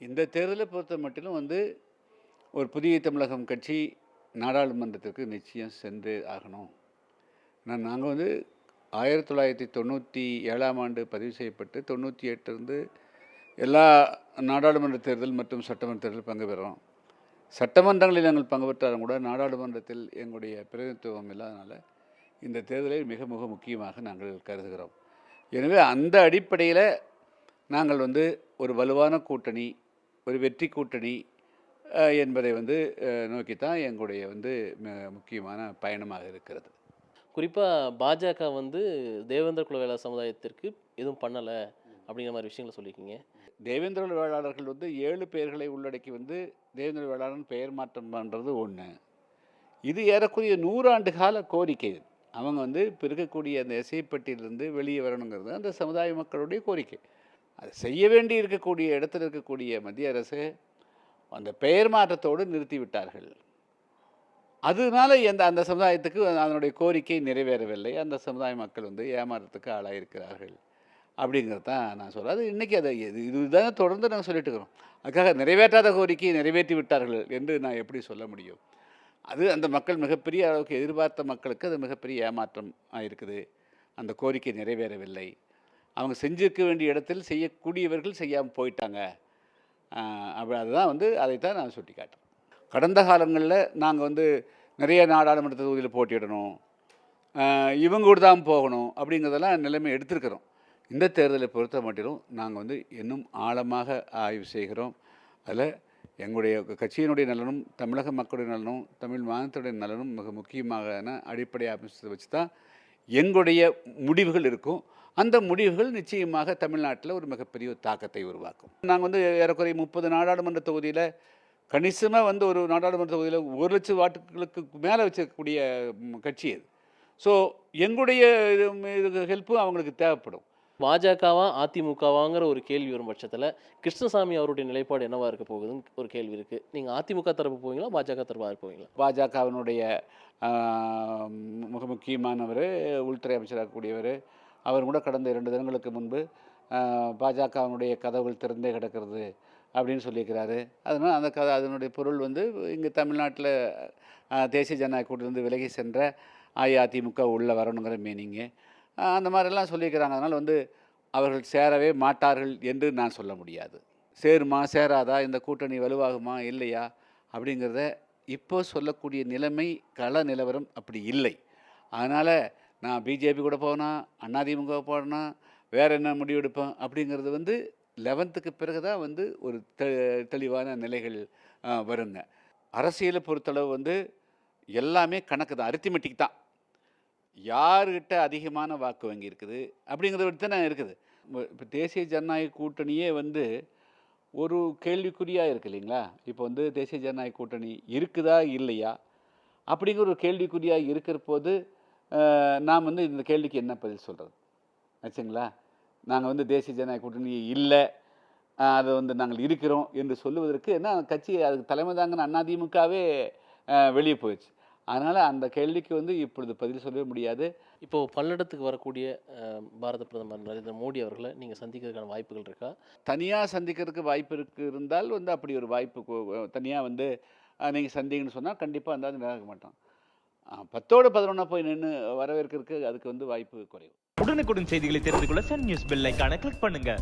இந்த தேர்தலை பொறுத்த மட்டிலும் வந்து ஒரு புதிய தமிழகம் கட்சி நாடாளுமன்றத்திற்கு நிச்சயம் சென்று ஆகணும். நான் நாங்கள் வந்து ஆயிரத்தி தொள்ளாயிரத்தி தொண்ணூற்றி ஏழாம் ஆண்டு பதிவு செய்யப்பட்டு தொண்ணூற்றி எட்டுலேருந்து எல்லா நாடாளுமன்ற தேர்தல் மற்றும் சட்டமன்ற தேர்தல் பங்கு பெறுறோம் சட்டமன்றங்களில் நாங்கள் பங்கு பெற்றாலும் கூட நாடாளுமன்றத்தில் எங்களுடைய பிரதிநிதித்துவம் இல்லாதனால இந்த தேர்தலை மிக மிக முக்கியமாக நாங்கள் கருதுகிறோம். எனவே அந்த அடிப்படையில் நாங்கள் வந்து ஒரு வலுவான கூட்டணி ஒரு வெற்றி கூட்டணி என்பதை வந்து நோக்கித்தான் எங்களுடைய வந்து முக்கியமான பயணமாக இருக்கிறது. குறிப்பாக பாஜக வந்து தேவேந்திர குல வேளாளர் சமுதாயத்திற்கு எதுவும் பண்ணலை அப்படிங்கிற மாதிரி விஷயங்களை சொல்லியிருக்கீங்க. தேவேந்திர வேளாளர்கள் வந்து ஏழு பெயர்களை உள்ளடக்கி வந்து தேவேந்திர வேளாளன் பெயர் மாற்றம் பண்ணுறது ஒன்று இது ஏறக்குறைய நூறாண்டு கால கோரிக்கை. அவங்க வந்து இப்போ இருக்கக்கூடிய அந்த எஸ்ஐப்பட்டியிலிருந்து வெளியே வரணுங்கிறது அந்த சமுதாய மக்களுடைய கோரிக்கை. அது செய்ய வேண்டி இருக்கக்கூடிய இடத்துல இருக்கக்கூடிய மத்திய அரசு அந்த பெயர் மாற்றத்தோடு நிறுத்திவிட்டார்கள் அதனால எந்த அந்த சமுதாயத்துக்கு அதனுடைய கோரிக்கை நிறைவேறவில்லை. அந்த சமுதாய மக்கள் வந்து ஏமாற்றத்துக்கு ஆளாயிருக்கிறார்கள் அப்படிங்கிறது தான் நான் சொல்கிறேன் அது இன்றைக்கி அதை இது இதுதான் தொடர்ந்து நாங்கள் சொல்லிட்டு இருக்கிறோம். அதுக்காக நிறைவேற்றாத கோரிக்கையை நிறைவேற்றி விட்டார்கள் என்று நான் எப்படி சொல்ல முடியும்? அது அந்த மக்கள் மிகப்பெரிய அளவுக்கு எதிர்பார்த்த மக்களுக்கு அது மிகப்பெரிய ஏமாற்றம் இருக்குது அந்த கோரிக்கை நிறைவேறவில்லை. அவங்க செஞ்சிருக்க வேண்டிய இடத்தில் செய்யக்கூடியவர்கள் செய்யாமல் போயிட்டாங்க. அப்படி அதுதான் வந்து அதைத்தான் நான் சுட்டி காட்டுறேன் கடந்த காலங்களில் நாங்கள் வந்து நிறைய நாடாளுமன்ற தொகுதியில் போட்டியிடணும். இவங்க கூட தான் போகணும் அப்படிங்கிறதெல்லாம் நிலைமை எடுத்திருக்கிறோம். இந்த தேர்தலை பொறுத்த மட்டும் நாங்கள் வந்து இன்னும் ஆழமாக ஆய்வு செய்கிறோம். அதில் எங்களுடைய கட்சியினுடைய நலனும் தமிழக மக்களுடைய நலனும் தமிழ் மாநிலத்துடைய நலனும் மிக முக்கியமான அடிப்படை அமைச்சத்தை வச்சு தான் எங்களுடைய முடிவுகள் இருக்கும். அந்த முடிவுகள் நிச்சயமாக தமிழ்நாட்டில் ஒரு மிகப்பெரிய தாக்கத்தை உருவாக்கும். நாங்கள் வந்து ஏறக்குறைய முப்பது நாடாளுமன்ற தொகுதியில் கணிசமாக வந்து ஒரு நாடாளுமன்ற தொகுதியில் ஒரு லட்சம் வாட்டுகளுக்கு மேலே வச்சிருக்கக்கூடிய கட்சி அது. ஸோ எங்களுடைய இது ஹெல்ப்பும் அவங்களுக்கு தேவைப்படும். பாஜகவா அதிமுகவாங்கிற ஒரு கேள்வி வரும் பட்சத்தில் கிருஷ்ணசாமி அவருடைய நிலைப்பாடு என்னவா இருக்க போகுதுன்னு ஒரு கேள்வி இருக்குது நீங்கள் அதிமுக தரப்பு போவீங்களா பாஜக தரப்பாக போவீங்களா? பாஜகவினுடைய மிக முக்கியமானவர் உள்துறை அமைச்சராக கூடியவர் அவர் கூட கடந்த இரண்டு தினங்களுக்கு முன்பு பாஜகவினுடைய கதவுகள் திறந்தே கிடக்கிறது அப்படின்னு சொல்லியிருக்கிறாரு. அதனால் அந்த கதை அதனுடைய பொருள் வந்து இங்கே தமிழ்நாட்டில் தேசிய ஜனநாயக கூட்டிலிருந்து விலகி சென்ற அஇஅதிமுக உள்ளே வரணுங்கிற மீனிங்கு அந்த மாதிரிலாம் சொல்லியிருக்கிறாங்க. அதனால் வந்து அவர்கள் சேரவே மாட்டார்கள் என்று நான் சொல்ல முடியாது. சேருமா சேராதா? இந்த கூட்டணி வலுவாகுமா? இல்லையா? அப்படிங்கிறத இப்போ சொல்லக்கூடிய நிலைமை கள நிலவரம் அப்படி இல்லை. அதனால் நான் பிஜேபி கூட போனா அதிமுக போனா வேறு என்ன முடிவெடுப்பேன் அப்படிங்கிறது வந்து லெவன்த்துக்கு பிறகு தான் வந்து ஒரு தெ தெளிவான நிலைகள் வருங்க. அரசியலை பொறுத்தளவு வந்து எல்லாமே கணக்கு தான் அரித்திமெட்டிக் தான். யார்கிட்ட அதிகமான வாக்கு வங்கி இருக்குது அப்படிங்கிறத வச்சு தானே இருக்குது. இப்போ தேசிய ஜனநாயக கூட்டணியே வந்து ஒரு கேள்விக்குறியாக இருக்கு இல்லைங்களா? இப்போ வந்து தேசிய ஜனநாயக கூட்டணி இருக்குதா இல்லையா? அப்படிங்கிற ஒரு கேள்விக்குறியாக இருக்கிற போது நாம் வந்து இந்த கேள்விக்கு என்ன பதில் சொல்கிறது ஆச்சுங்களா நாங்கள் வந்து தேசிய ஜனநாயக கூட்டணி இல்லை. அது வந்து நாங்கள் இருக்கிறோம் என்று சொல்லுவதற்கு என்ன கட்சி அதுக்கு தலைமை தாங்கன்னு அதிமுகவே வெளியே போயிடுச்சு. அதனால் அந்த கேள்விக்கு வந்து இப்பொழுது பதில் சொல்லவே முடியாது. இப்போ பல்லடத்துக்கு வரக்கூடிய பாரத பிரதமர் நரேந்திர மோடி அவர்களை நீங்கள் சந்திக்கிறதுக்கான வாய்ப்புகள் இருக்கா? தனியாக சந்திக்கிறதுக்கு வாய்ப்பு இருக்கு இருந்தால் வந்து அப்படி ஒரு வாய்ப்பு தனியாக வந்து நீங்கள் சந்திங்கன்னு சொன்னால் கண்டிப்பாக அந்த நிராக மாட்டோம் பத்தோடு பதினொன்றா போய் நின்று வரவேற்கிறதுக்கு அதுக்கு வந்து வாய்ப்பு குறைவு. உடனுக்குடன் செய்திகளை தெரிந்து கொள்ள சன் நியூஸ் பெல் ஐக்கான கிளிக் பண்ணுங்க.